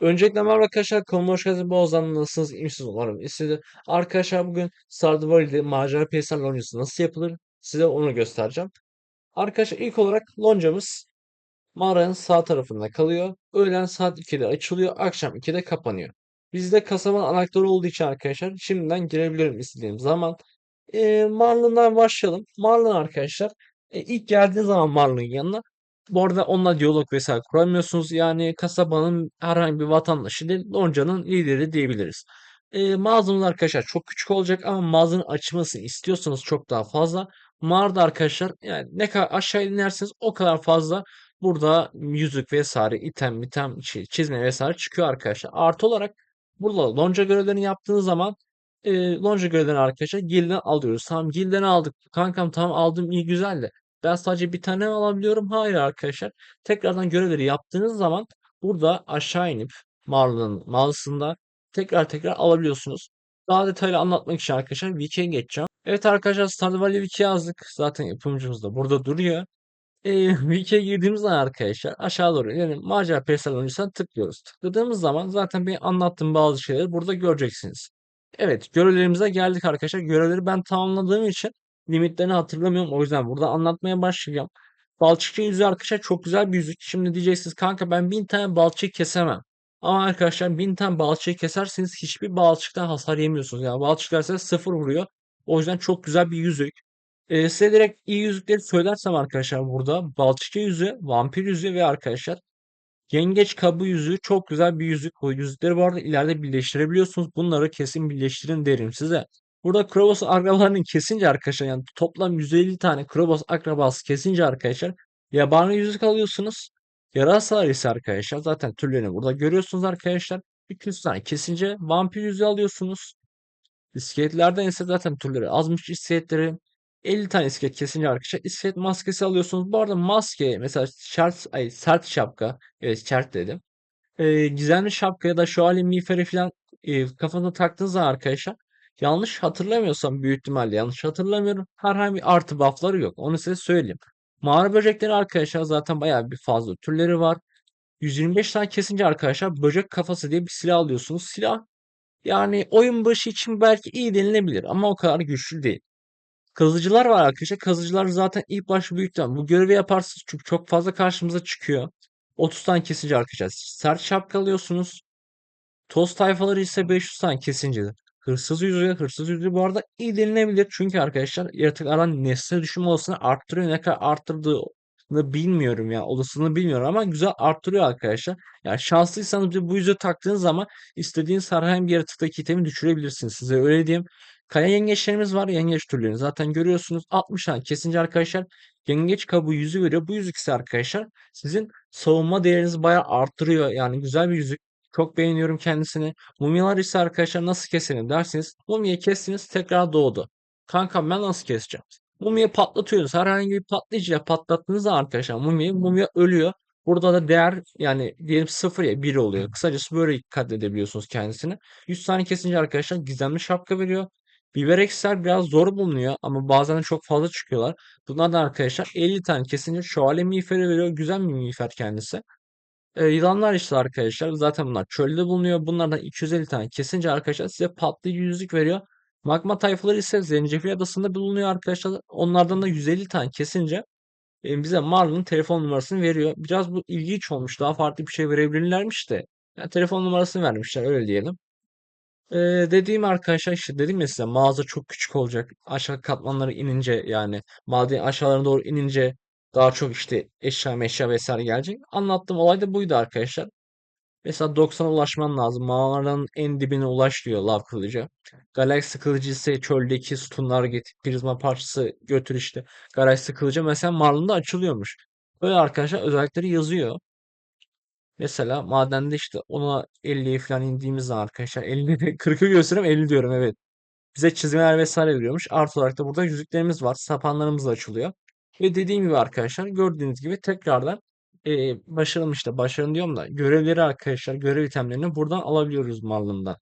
Öncelikle merhaba arkadaşlar kanalıma hoş geldiniz. Bu Ozan nasılsınız? İyi misiniz? Umarım iyisiniz. Arkadaşlar bugün Stardew Valley'de macera PSN loncası nasıl yapılır? Size onu göstereceğim. Arkadaşlar ilk olarak loncamız mağaranın sağ tarafında kalıyor. Öğlen saat 2'de açılıyor. Akşam 2'de kapanıyor. Bizde kasabanın anahtarı olduğu için arkadaşlar şimdiden girebilirim istediğim zaman. E, Marlon'dan başlayalım. Marlon arkadaşlar e, ilk geldiğiniz zaman Marlon'ın yanına bu arada onunla diyalog vesaire kuramıyorsunuz. Yani kasabanın herhangi bir vatandaşı değil, Lonca'nın lideri diyebiliriz. E, mağazanın arkadaşlar çok küçük olacak ama mağazanın açılmasını istiyorsanız çok daha fazla. Mağarada arkadaşlar yani ne kadar aşağı inerseniz o kadar fazla burada yüzük vesaire item item çizme vesaire çıkıyor arkadaşlar. Artı olarak burada lonca görevlerini yaptığınız zaman e, lonca görevlerini arkadaşlar gilden alıyoruz. Tamam gilden aldık. Kankam tamam aldım iyi güzel de. Ben sadece bir tane alabiliyorum? Hayır arkadaşlar. Tekrardan görevleri yaptığınız zaman burada aşağı inip mağaranın mağazasında tekrar tekrar alabiliyorsunuz. Daha detaylı anlatmak için arkadaşlar Wiki'ye geçeceğim. Evet arkadaşlar Stardew Valley Wiki yazdık. Zaten yapımcımız da burada duruyor. E, Wiki'ye girdiğimiz zaman arkadaşlar aşağı doğru yani macera personelini tıklıyoruz. Tıkladığımız zaman zaten bir anlattığım bazı şeyleri burada göreceksiniz. Evet görevlerimize geldik arkadaşlar. Görevleri ben tamamladığım için limitlerini hatırlamıyorum. O yüzden burada anlatmaya başlayacağım. Balçıkçı yüzüğü arkadaşlar çok güzel bir yüzük. Şimdi diyeceksiniz kanka ben bin tane balçık kesemem. Ama arkadaşlar bin tane balçığı keserseniz hiçbir balçıktan hasar yemiyorsunuz. Yani balçıklar size sıfır vuruyor. O yüzden çok güzel bir yüzük. Ee, size direkt iyi yüzükleri söylersem arkadaşlar burada balçıkçı yüzüğü, vampir yüzüğü ve arkadaşlar yengeç kabı yüzüğü çok güzel bir yüzük. Bu yüzükleri bu arada ileride birleştirebiliyorsunuz. Bunları kesin birleştirin derim size. Burada Krobos akrabalarını kesince arkadaşlar yani toplam 150 tane Krobos akrabası kesince arkadaşlar yabani yüzük alıyorsunuz. Yarasalar ise arkadaşlar zaten türlerini burada görüyorsunuz arkadaşlar. 200 tane kesince vampir yüzüğü alıyorsunuz. İskeletlerden ise zaten türleri azmış iskeletleri. 50 tane iskelet kesince arkadaşlar iskelet maskesi alıyorsunuz. Bu arada maske mesela şart, ay, sert şapka. Evet şart dedim. Ee, gizemli şapka ya da şövalye miğferi falan e, kafanıza taktığınız zaman arkadaşlar yanlış hatırlamıyorsam büyük ihtimalle yanlış hatırlamıyorum. Herhangi bir artı buff'ları yok. Onu size söyleyeyim. Mağara böcekleri arkadaşlar zaten bayağı bir fazla türleri var. 125 tane kesince arkadaşlar böcek kafası diye bir silah alıyorsunuz. Silah yani oyun başı için belki iyi denilebilir ama o kadar güçlü değil. Kazıcılar var arkadaşlar. Kazıcılar zaten ilk başta büyükten bu görevi yaparsınız çünkü çok fazla karşımıza çıkıyor. 30 tane kesince arkadaşlar. Sert şapka alıyorsunuz. Toz tayfaları ise 500 tane kesince. Hırsız yüzüğü, hırsız yüzüğü bu arada iyi denilebilir. Çünkü arkadaşlar yaratıklardan nesne düşürme olasılığını arttırıyor. Ne kadar arttırdığını bilmiyorum ya. Olasılığını bilmiyorum ama güzel arttırıyor arkadaşlar. Yani şanslıysanız bu yüzüğü taktığınız zaman istediğiniz herhangi bir yaratıktaki itemi düşürebilirsiniz. Size öyle diyeyim. Kaya yengeçlerimiz var. Yengeç türlerini zaten görüyorsunuz. 60 tane kesince arkadaşlar yengeç kabuğu yüzü veriyor. Bu yüzük ise arkadaşlar sizin savunma değerinizi bayağı arttırıyor. Yani güzel bir yüzük. Çok beğeniyorum kendisini. Mumyalar ise arkadaşlar nasıl keselim derseniz mumyayı kestiniz tekrar doğdu. Kankam ben nasıl keseceğim? Mumyayı patlatıyoruz. Herhangi bir patlayıcıyla patlattığınız zaman arkadaşlar mumyayı mumya ölüyor. Burada da değer yani diyelim 0 ya 1 oluyor. Kısacası böyle katledebiliyorsunuz kendisini. 100 tane kesince arkadaşlar gizemli şapka veriyor. Biber ekser biraz zor bulunuyor ama bazen çok fazla çıkıyorlar. Bunlardan arkadaşlar 50 tane kesince şövalye miğferi veriyor. Güzel bir miğfer kendisi. Ee, yılanlar işte arkadaşlar. Zaten bunlar çölde bulunuyor. Bunlardan 250 tane kesince arkadaşlar size patlayıcı yüzük veriyor. Magma tayfaları ise Zencefil Adası'nda bulunuyor arkadaşlar. Onlardan da 150 tane kesince e, bize Marlon'un telefon numarasını veriyor. Biraz bu ilginç olmuş. Daha farklı bir şey verebilirlermiş de. Yani telefon numarasını vermişler öyle diyelim. Ee, dediğim arkadaşlar işte dedim ya size mağaza çok küçük olacak. Aşağı katmanları inince yani maden aşağılarına doğru inince daha çok işte eşya meşya vesaire gelecek. Anlattığım olay da buydu arkadaşlar. Mesela 90'a ulaşman lazım. Mağaranın en dibine ulaş diyor lav kılıcı. Galaksi kılıcı ise çöldeki sütunlar git. Prizma parçası götür işte. Galaksi kılıcı mesela Marlon'da açılıyormuş. Böyle arkadaşlar özellikleri yazıyor. Mesela madende işte ona 50'ye falan indiğimiz zaman arkadaşlar 50 40'ı gösteriyorum 50 diyorum evet. Bize çizmeler vesaire veriyormuş. Artı olarak da burada yüzüklerimiz var. Sapanlarımız da açılıyor. Ve dediğim gibi arkadaşlar gördüğünüz gibi tekrardan e, başarım işte başarım diyorum da görevleri arkadaşlar görev itemlerini buradan alabiliyoruz Marlon'dan.